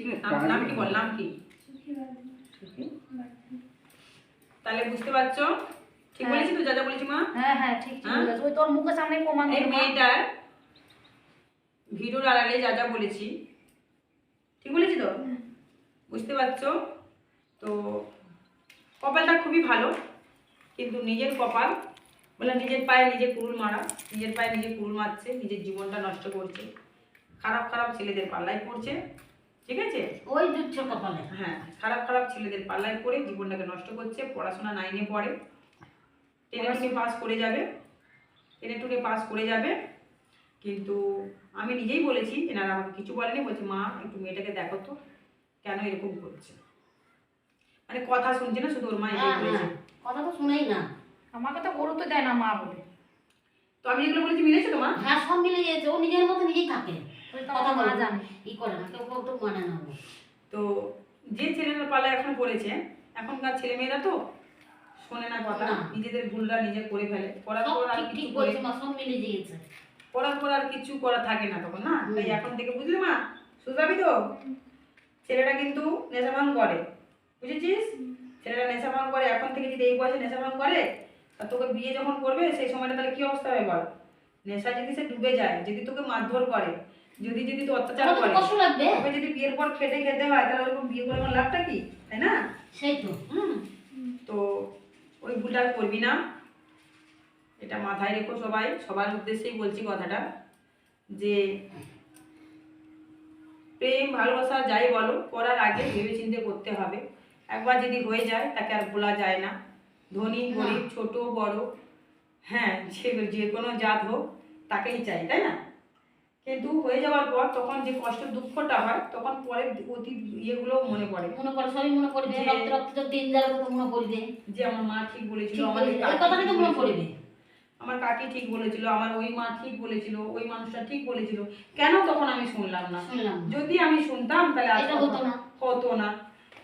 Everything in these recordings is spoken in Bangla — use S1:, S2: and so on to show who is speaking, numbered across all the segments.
S1: কি কি? তাহলে বুঝতে পারছ? ঠিক
S2: হ্যাঁ।
S1: বলেছি তো? যা যা বলেছি মা?
S2: হ্যাঁ হ্যাঁ ঠিক ঠিক
S1: হ্যাঁ?
S2: ওই তোর মুখের সামনে প্রমাণ
S1: এই মেয়েটার ভিডিওর আড়ালে যা যা বলেছি। ঠিক বলেছি তো? বুঝতে পারছ? তো কপালটা খুবই ভালো কিন্তু নিজের কপাল বলে নিজের পায়ে নিজে কুড়ুল মারা নিজের পায়ে নিজে কুড়ুল মারছে নিজের জীবনটা নষ্ট করছে খারাপ খারাপ ছেলেদের পাল্লায় পড়ছে। ঠিক আছে?
S3: ওই কপালে।
S1: হ্যাঁ খারাপ খারাপ ছেলেদের পাল্লায় পড়ে জীবনটাকে নষ্ট করছে পড়াশোনা নাইনে পড়ে। টেনে টুনে পাস করে যাবে। টেনে টুনে পাস করে যাবে। কিন্তু আমি নিজেই বলেছি এনারা আমাকে কিছু বলেনি বলছে মা একটু মেয়েটাকে দেখো তো কেন এরকম করছে? মানে কথা শুনছে না শুধু ওর মা
S3: হ্যাঁ
S1: বলেছে।
S3: হ্যাঁ কথা তো শুনেই না।
S2: আমাকে তো গুরুত্ব দেয় না মা বলে।
S1: তো আমি যেগুলো বলেছি মিলেছে তো মা
S3: হ্যাঁ সব মিলে গিয়েছে ও নিজের মতো নিজেই থাকে।
S2: তো
S3: মানে না
S1: তো যে ছেলেটার পাল্লায় এখন পড়েছে এখনকার ছেলে মেয়েরা তো শোনে না কথা নিজেদের ভুলটা নিজে করে ফেলে। পড়ার পর আর
S3: ঠিক বলছে মা সব মিলে গিয়েছে।
S1: পড়ার পর আর কিছু করা থাকে না তখন না? তাই এখন থেকে বুঝলি মা শুধাবি তো? ছেলেটা কিন্তু নেশা ভাঙ করে। বুঝেছিস? ছেলেটা নেশা ভাঙ করে এখন থেকে যদি এই বয়সে নেশা ভাঙ করে তা তোকে বিয়ে যখন করবে সেই সময়টা তাহলে কি অবস্থা হবে বল? নেশা যদি সে ডুবে যায় যদি তোকে মারধর করে যদি যদি তো অত্যাচার করে
S3: কষ্ট লাগবে।
S1: তোকে যদি বিয়ের পর খেটে খেতে হয় তাহলে ওরকম বিয়ে করে আমার লাভটা কি? তাই না?
S3: সেই তো
S1: হুম। তো ওই ভুলটা করবি না। এটা মাথায় রেখো সবাই। সবার উদ্দেশ্যেই বলছি কথাটা যে প্রেম ভালোবাসা যাই বলো করার আগে ভেবে চিন্তে করতে হবে। একবার যদি হয়ে যায় তাকে আর ভোলা যায় না। ধনী গরিব ছোট বড় হ্যাঁ যে যে কোনো জাত হোক তাকেই চাই তাই না? কিন্তু হয়ে যাওয়ার পর তখন যে কষ্ট দুঃখটা হয় তখন পরে অতি ইয়েগুলো মনে পড়ে।
S3: মনে করে সবই মনে করবে
S1: যে-
S3: রক্ত রক্ত তো দিন যাবে তো মনে করবে
S1: যে আমার মা ঠিক বলেছিল
S3: এই কথাটাই তো মনে
S1: আমার কাকি ঠিক বলেছিল আমার ওই মা ঠিক বলেছিল ওই মানুষটা ঠিক বলেছিল। কেন তখন আমি শুনলাম না?
S3: শুনলাম
S1: যদি আমি শুনতাম তাহলে
S3: এটা হতো না।
S1: হতো না।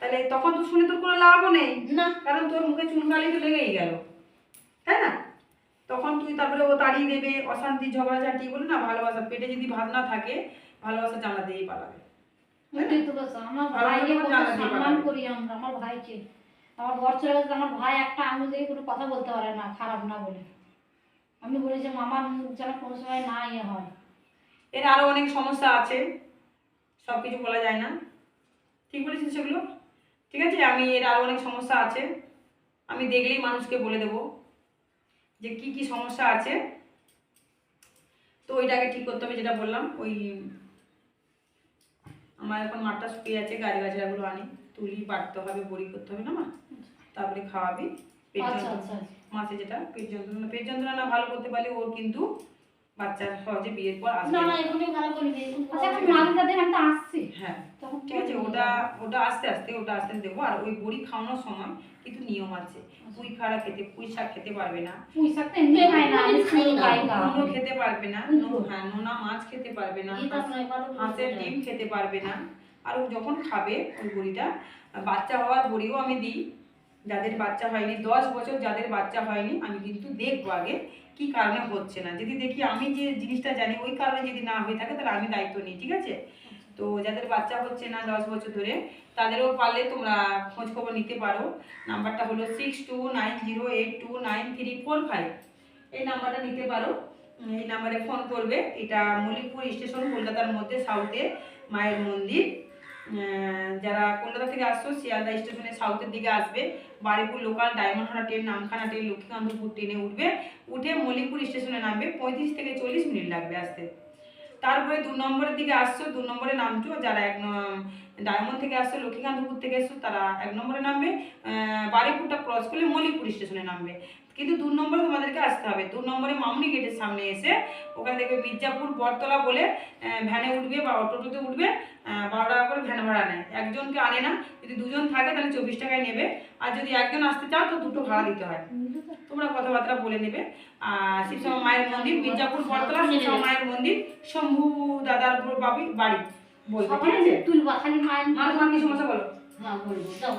S1: তাহলে তখন তো শুনে তোর কোনো লাভও নেই।
S3: না।
S1: কারণ তোর মুখে চুনকালি তো লেগেই গেল। তাই না? তখন তুই তারপরে ও তাড়িয়ে দেবে অশান্তি ঝগড়াঝাটি বলে না ভালোবাসা। পেটে যদি ভাত না থাকে ভালোবাসা জানলা দিয়েই পালাবে।
S2: আমার ভাইকে আমরা আমার ভাইকে। আমার ঘর চলে গেছে আমার ভাই একটা আঙুল দিয়ে কোনো কথা বলতে পারে না খারাপ না বলে। আমি বলেছি মামার মুখ যেন কোনো সময় না ইয়ে হয়।
S1: এর আরও অনেক সমস্যা আছে সব কিছু বলা যায় না। ঠিক বলেছিস সেগুলো? ঠিক আছে আমি এর আরও অনেক সমস্যা আছে। আমি দেখলেই মানুষকে বলে দেব। যে কি কি সমস্যা আছে। তো ওইটাকে ঠিক করতে হবে যেটা বললাম ওই আমার এখন মাঠটা শুকিয়ে আছে গাছ গাছড়াগুলো আনি তুলি বাটতে হবে বড়ি করতে হবে না মা তারপরে খাওয়াবি। পেট
S2: আচ্ছা
S1: যন্ত্রণা
S2: আচ্ছা।
S1: মাসে যেটা পেট যন্ত্রণা পেট যন্ত্রণা না ভালো করতে পারলে ওর কিন্তু বাচ্চা সহজে বিয়ের পর আসবে
S3: না
S1: না।
S3: এখনই ভালো করবে এখন
S2: আচ্ছা এখন মালটা দিয়ে আমি তো
S1: হ্যাঁ।
S2: তখন
S1: ঠিক আছে ওটা ওটা আস্তে আস্তে ওটা আস্তে দেবো আর ওই বড়ি খাওয়ানোর সময় কিন্তু নিয়ম আছে। পুঁই খাড়া খেতে পুঁই শাক খেতে পারবে না।
S2: পুঁই শাক তো এমনি খাই না আমি
S3: খাই না।
S1: কুমড়ো খেতে পারবে না। হ্যাঁ নোনা মাছ খেতে পারবে না।
S3: এটা
S1: হাঁসের ডিম খেতে পারবে না। আর ও যখন খাবে ওই বড়িটা বাচ্চা হওয়ার বড়িও আমি দিই। যাদের বাচ্চা হয়নি, দশ বছর যাদের বাচ্চা হয়নি, আমি কিন্তু দেখব আগে কি কারণে হচ্ছে না। যদি দেখি আমি যে জিনিসটা জানি, ওই কারণে যদি না হয়ে থাকে, তাহলে আমি দায়িত্ব নিই, ঠিক আছে? তো যাদের বাচ্চা হচ্ছে না দশ বছর ধরে, তাদেরও পারলে তোমরা খোঁজ খবর নিতে পারো। নাম্বারটা হলো six two nine zero eight two nine three four five এই নাম্বারটা নিতে পারো। এই নাম্বারে ফোন করবে। এটা মল্লিকপুর স্টেশন কলকাতার মধ্যে সাউথে মায়ের মন্দির। যারা কলকাতা থেকে আসছো, শিয়ালদা স্টেশনে সাউথের দিকে আসবে, Baripur local Diamond Harbour train Namkhana train Lakshmikantapur ট্রেনে উঠবে, উঠে মলিকপুর স্টেশনে নামবে, পঁয়ত্রিশ থেকে চল্লিশ মিনিট লাগবে আসতে। তারপরে দু নম্বরের দিকে আসছো, দু নম্বরে নামছো, যারা এক ডায়মন্ড থেকে আসছো, লক্ষ্মীকান্তপুর থেকে এসছো, তারা এক নম্বরে নামবে বারিপুরটা ক্রস করলে মল্লিকপুর স্টেশনে নামবে। কিন্তু দু নম্বরে তোমাদেরকে আসতে হবে। দু নম্বরে মামুনি গেটের সামনে এসে ওখানে দেখবে মির্জাপুর, বটতলা বলে ভ্যানে উঠবে বা অটোটোতে উঠবে বারো টাকা করে ভ্যান ভাড়া নেয়। একজনকে আনে না। যদি দুজন থাকে তাহলে চব্বিশ টাকায় নেবে। আর যদি একজন আসতে চাও তো দুটো ভাড়া দিতে হয়। তোমরা কথাবার্তা বলে নেবে। আর শিবসমা মায়ের মন্দির, মির্জাপুর বটতলা শিবসমা মায়ের মন্দির, শম্ভু দাদার বাবি বাড়ি। বলবে ঠিক আছে?
S2: তুলবা খালি মায়ের
S1: মা তোমার কি সমস্যা বলো?
S3: হ্যাঁ বলব দাও